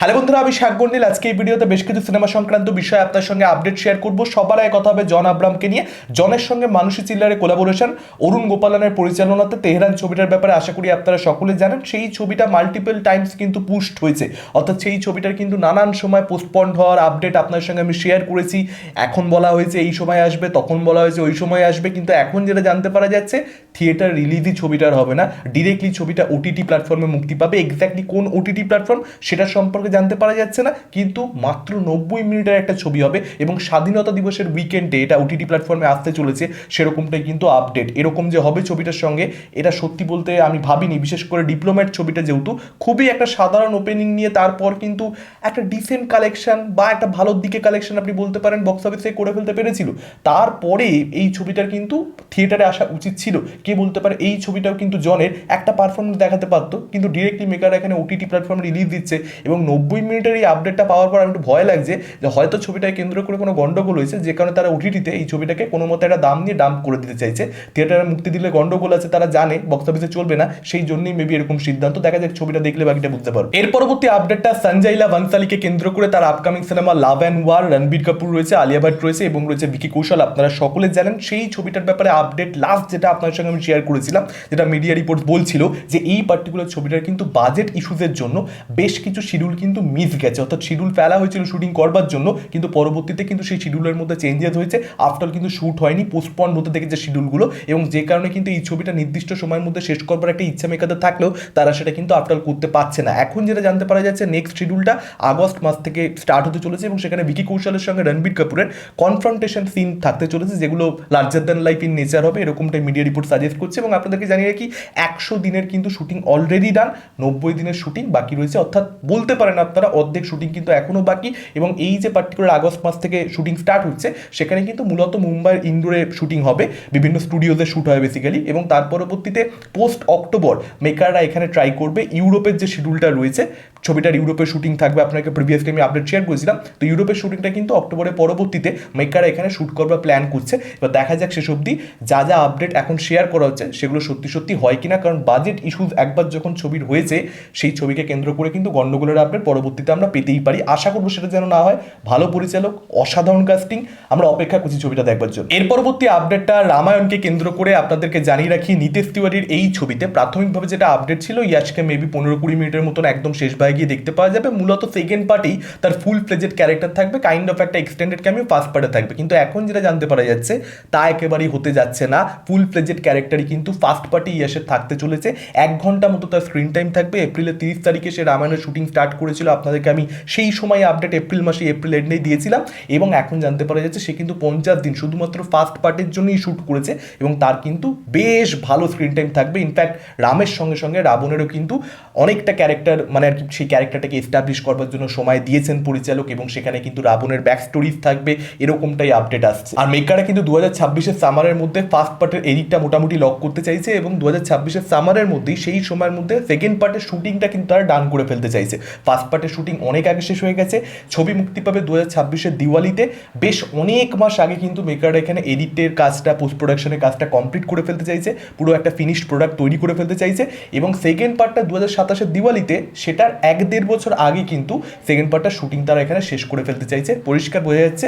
Hello বন্ধুরা, আমি শাকগন্ডিল আজকে এই ভিডিওতে বেশ কিছু সিনেমা সংক্রান্ত বিষয় আপনার সঙ্গে আপডেট শেয়ার করব। সবার আগে কথা হবে জন আব্রামকে নিয়ে। জনের সঙ্গে মানুষী চিল্লারে কোলাবোরেশন, অরুণ গোপালনের পরিচালনাতে তেহরান ছবিটার ব্যাপারে আশা করি আপনারা সকলে জানেন, সেই ছবিটা মাল্টিপল টাইমস কিন্তু পুস্ট হয়েছে। অর্থাৎ সেই ছবিটার কিন্তু নানান সময় পোস্টপন্ড হওয়ার আপডেট আপনার সঙ্গে আমি শেয়ার করেছি। এখন বলা হয়েছে এই সময় আসবে, তখন বলা হয়েছে ওই সময় আসবে। কিন্তু এখন যেটা জানতে পারা যাচ্ছে থিয়েটার রিলিজই ছবিটার হবে না। ডিরেক্টলি ছবিটা ওটিটি প্ল্যাটফর্মে মুক্তি পাবে। এক্স্যাক্টলি কোন ওটিটি প্ল্যাটফর্ম সেটা সম্পর্কে জানতে পারা যাচ্ছে না, কিন্তু মাত্র নব্বই মিনিটের একটা ছবি হবে এবং স্বাধীনতা দিবসের উইকেন্ডে এটা ওটিটি প্ল্যাটফর্মে আসতে চলেছে, সেরকমটাই কিন্তু আপডেট এরকম যে হবে ছবিটার সঙ্গে, এটা সত্যি বলতে আমি ভাবিনি, বিশেষ করে ডিপ্লোম্যাট ছবিটা যেহেতু, খুবই একটা সাধারণ ওপেনিং নিয়ে তারপর কিন্তু একটা ডিসেন্ট কালেকশন বা একটা ভালোর দিকে কালেকশন আপনি বলতে পারেন বক্স অফিসে করে ফেলতে পেরেছিল। তারপরে এই ছবিটার কিন্তু থিয়েটারে আসা উচিত ছিল। কে বলতে পারে, এই ছবিটাও কিন্তু জনের একটা পারফরমেন্স দেখাতে পারতো, কিন্তু ডিরেক্টলি মেকার এখানে ওটিটি প্ল্যাটফর্মে রিলিজ দিচ্ছে এবং নব্বই মিনিটের এই আপডেটটা পাওয়ার পর আমি একটু ভয় লাগছে যে হয়তো ছবিটাকে কেন্দ্র করে কোনো গন্ডগোল হয়েছে, যে কারণে তারা ওটিটিতে এই ছবিটাকে কোনো মতো একটা দাম দিয়ে ডাম্প করে দিতে চাইছে। থিয়েটারে মুক্তি দিলে গন্ডগোল আছে, তারা জানে বক্স অফিসে চলবে না, সেই জন্যই মেবি এরকম সিদ্ধান্ত। দেখা যাক ছবিটা দেখলে বাকিটা বুঝতে পারো এর পরবর্তী আপডেটটা সঞ্জয়লা ভানসালিকে কেন্দ্র করে তার upcoming cinema love and war Ranbir Kapoor রয়েছে আলিয়া ভাট রয়েছে এবং রয়েছে ভিকি কৌশল আপনারা সকলে জানেন, সেই ছবিটার ব্যাপারে আপডেট লাস্ট যেটা আপনার সঙ্গে আমি শেয়ার করেছিলাম, যেটা মিডিয়া রিপোর্ট বলছিল যে এই পার্টিকুলার ছবিটার কিন্তু বাজেট ইস্যুজের জন্য বেশ কিছু শিডিউল কিন্তু মিস গেছে। অর্থাৎ শিডিউল ফেলা হয়েছিল শুটিং করবার জন্য, কিন্তু পরবর্তীতে কিন্তু সেই শিডিউলের মধ্যে চেঞ্জেস হয়েছে। আফটার কিন্তু শ্যুট হয়নি পোস্টপন হতে দেখেছে শিডিউলগুলো এবং যে কারণে কিন্তু এই ছবিটা নির্দিষ্ট সময়ের মধ্যে শেষ করবার একটা ইচ্ছা মেকাদের থাকলেও তারা সেটা কিন্তু আফটার করতে পারছে না। এখন যেটা জানতে পারা যাচ্ছে নেক্সট শিডিউলটা আগস্ট মাস থেকে স্টার্ট হতে চলেছে এবং সেখানে ভিকি কৌশলের সঙ্গে রণবীর কাপুরের কনফ্রন্টেশন সিন থাকতে চলেছে, যেগুলো larger than life in nature হবে। এরকমটাই মিডিয়া রিপোর্ট সাজেস্ট করছে এবং আপনাদেরকে জানিয়ে রাখি, একশো দিনের কিন্তু শুটিং অলরেডি ডান নব্বই দিনের শুটিং বাকি রয়েছে। অর্থাৎ বলতে পারেন আপনারা অর্ধেক শুটিং কিন্তু এখনও বাকি এবং এই যে পার্টিকুলার আগস্ট মাস থেকে শুটিং স্টার্ট হচ্ছে, সেখানে কিন্তু মূলত মুম্বাইয়ের ইন্দোরে শুটিং হবে, বিভিন্ন স্টুডিওতে শ্যুট হয় বেসিক্যালি এবং তার পরবর্তীতে পোস্ট অক্টোবর মেকাররা এখানে ট্রাই করবে, ইউরোপের যে শিডিউলটা রয়েছে ছবিটার ইউরোপের শুটিং থাকবে, আপনাকে প্রিভিয়াসলি আমি আপডেট শেয়ার করেছিলাম। তো ইউরোপের শুটিংটা কিন্তু অক্টোবরের পরবর্তীতে মেকাররা এখানে শ্যুট করবার প্ল্যান করছে। এবার দেখা যাক শেষ অবধি যা যা আপডেট এখন শেয়ার করা হচ্ছে, সেগুলো সত্যি সত্যি হয় কিনা, কারণ বাজেট ইস্যুজ একবার যখন ছবির হয়েছে, সেই ছবিকে কেন্দ্র করে কিন্তু গন্ডগোলের আপডেট পরবর্তীতে আমরা পেতেই পারি। আশা করব সেটা যেন না হয়। ভালো পরিচালক, অসাধারণ কাস্টিং আমরা অপেক্ষা করছি ছবিটা দেখবার জন্য। এর পরবর্তী আপডেটটা রামায়ণকে কেন্দ্র করে আপনাদেরকে জানিয়ে রাখি, নিতেশ তিওয়ারির এই ছবিতে প্রাথমিকভাবে যেটা আপডেট ছিল, ইয়াশকে মেবি পনেরো কুড়ি মিনিটের মতন একদম শেষ ভাগে গিয়ে দেখতে পাওয়া যাবে। মূলত সেকেন্ড পার্টেই তার ফুল ফ্লেজেড ক্যারেক্টার থাকবে কাইন্ড অফ একটা এক্সটেন্ডেড ক্যামিও ফার্স্ট পার্টে থাকবে। কিন্তু এখন যেটা জানতে পারা যাচ্ছে, তা একেবারেই হতে যাচ্ছে না। ফুল ফ্লেজেড ক্যারেক্টারই কিন্তু ফার্স্ট পার্টি ইয়াসের থাকতে চলেছে। এক ঘণ্টা মতো তার স্ক্রিন টাইম থাকবে। এপ্রিলের তিরিশ তারিখে সে রামায়ণের শুটিং স্টার্ট করেছিল। আপনাদেরকে আমি সেই সময় আপডেট এপ্রিল মাসে এপ্রিল এন্ডেই দিয়েছিলাম। এবং এখন জানতে পারা যাচ্ছে, সে কিন্তু পঞ্চাশ দিন শুধুমাত্র ফার্স্ট পার্টের জন্যই শ্যুট করেছে। এবং তার কিন্তু বেশ ভালো স্ক্রিন টাইম থাকবে। ইনফ্যাক্ট রামের সঙ্গে সঙ্গে রাবণেরও কিন্তু অনেকটা ক্যারেক্টার মানে আর কি সেই ক্যারেক্টারটাকে এস্টাবলিশ করবার জন্য সময় দিয়েছেন পরিচালক এবং সেখানে কিন্তু রাবণের ব্যাক স্টোরিজ থাকবে, এরকমটাই আপডেট আসছে। আর মেকাররা কিন্তু দু হাজার ছাব্বিশের সামারের মধ্যে ফার্স্ট পার্টের এডিটটা মোটামুটি লক করতে চাইছে এবং দু হাজার ছাব্বিশের সামারের মধ্যেই সেই সময়ের মধ্যে সেকেন্ড পার্টের শুটিংটা কিন্তু তারা ডান করে ফেলতে চাইছে। ফার্স্ট পার্টের শুটিং অনেক আগে শেষ হয়ে গেছে, ছবি মুক্তি পাবে দু হাজার ছাব্বিশের দিওয়ালিতে। বেশ অনেক মাস আগে কিন্তু মেকাররা এখানে এডিটের কাজটা পোস্ট প্রোডাকশনের কাজটা কমপ্লিট করে ফেলতে চাইছে, পুরো একটা ফিনিশড প্রোডাক্ট তৈরি করে ফেলতে চাইছে এবং সেকেন্ড পার্টটা দু হাজার সাতাশের দিওয়ালিতে সেটার এক দেড় বছর আগে কিন্তু সেকেন্ড পার্টটা শুটিং তারা এখানে শেষ করে ফেলতে চাইছে। পরিষ্কার বোঝা যাচ্ছে,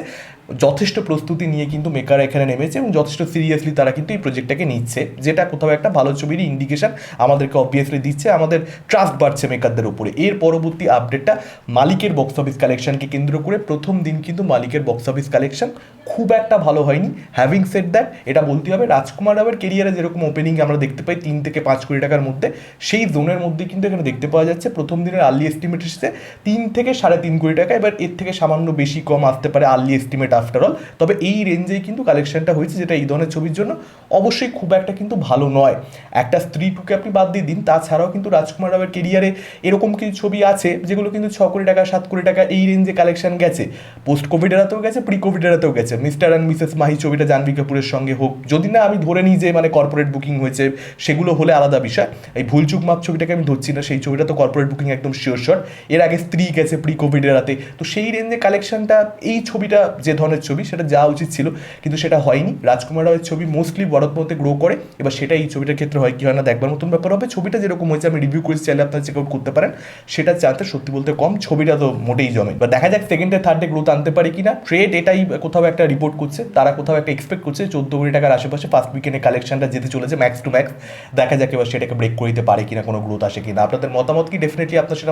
যথেষ্ট প্রস্তুতি নিয়ে কিন্তু মেকার এখানে নেমেছে এবং যথেষ্ট সিরিয়াসলি তারা কিন্তু এই প্রজেক্টটাকে নিচ্ছে, যেটা কোথাও একটা ভালো ছবিরই ইন্ডিকেশন আমাদেরকে অবভিয়াসলি দিচ্ছে, আমাদের ট্রাস্ট বাড়ছে মেকারদের উপরে। এর পরবর্তী আপডেটটা মালিকের বক্স অফিস কালেকশনকে কেন্দ্র করে প্রথম দিন কিন্তু মালিকের বক্স অফিস কালেকশন খুব একটা ভালো হয়নি। হ্যাভিং সেট দ্যাট এটা বলতে হবে রাজকুমার রাওয়ের কেরিয়ারে যেরকম ওপেনিং আমরা দেখতে পাই, তিন থেকে পাঁচ কোটি টাকার মধ্যে, সেই জোনের মধ্যে কিন্তু এখানে দেখতে পাওয়া যাচ্ছে প্রথম দিনের আর্লি এস্টিমেট এসেছে। তিন থেকে সাড়ে তিন কোটি টাকা, এবার এর থেকে সামান্য বেশি কম আসতে পারে আর্লি এস্টিমেট আফটার অল। তবে এই রেঞ্জেই কিন্তু কালেকশনটা হয়েছে যেটা এই ধরনের ছবির জন্য অবশ্যই খুব একটা কিন্তু ভালো নয়। একটা স্ত্রী টুকে আপনি বাদ দিয়ে দিন, তাছাড়াও কিন্তু রাজকুমার রাওয়ের কেরিয়ারে এরকম কিছু ছবি আছে যেগুলো কিন্তু ছ কোটি টাকা, সাত কোটি টাকা এই রেঞ্জে কালেকশন গেছে। পোস্ট কোভিড এরাতেও গেছে প্রি কোভিড এরাতেও গেছে। মিস্টার অ্যান্ড মিসেস মাহি ছবিটা জাহ্নবী কাপুরের সঙ্গে হোক, যদি না আমি ধরে নিই যে মানে কর্পোরেট বুকিং হয়েছে, সেগুলো হলে আলাদা বিষয়। এই ভুলচুক মাপ ছবিটাকে আমি ধরছি না, সেই ছবিটা তো কর্পোরেট বুকিং একদম শিওর এর আগে স্ত্রী গেছে প্রি কোভিডের রাতে। তো সেই রেঞ্জে কালেকশনটা এই ছবিটা যে ধরনের ছবি, সেটা যাওয়া উচিত ছিল, কিন্তু সেটা হয়নি। রাজকুমার রায়ের ছবি মোস্টলি বরাদ মধ্যে গ্রো করে। এবার সেটা এই ছবিটার ক্ষেত্রে হয় কি হয় না, দেখবার মতন ব্যাপার হবে। ছবিটা যেরকম হয়েছে, আমি রিভিউ করেছি, চাইলে আপনারা চেক আউট করতে পারেন। সেটা চান্সে সত্যি বলতে কম, ছবিটা তো মোটেই জমে। বা দেখা যাক সেকেন্ডে থার্ডে গ্রোথ আনতে পারে কিনা। ট্রেড এটাই কোথাও একটা রিপোর্ট করছে, তারা কোথাও একটা এক্সপেক্ট করছে, চোদ্দ কোটি টাকার আশেপাশে ফার্স্ট উইকেন্ডে কালেকশনটা যেতে চলেছে ম্যাক্স টু ম্যাক্স দেখা যাক এবার সেটাকে ব্রেক করে দিতে পারে কিনা, কোনো গ্রোথ আসে কিনা। আপনাদের মতামত কি? ডেফিনেটলি আপনার সেটা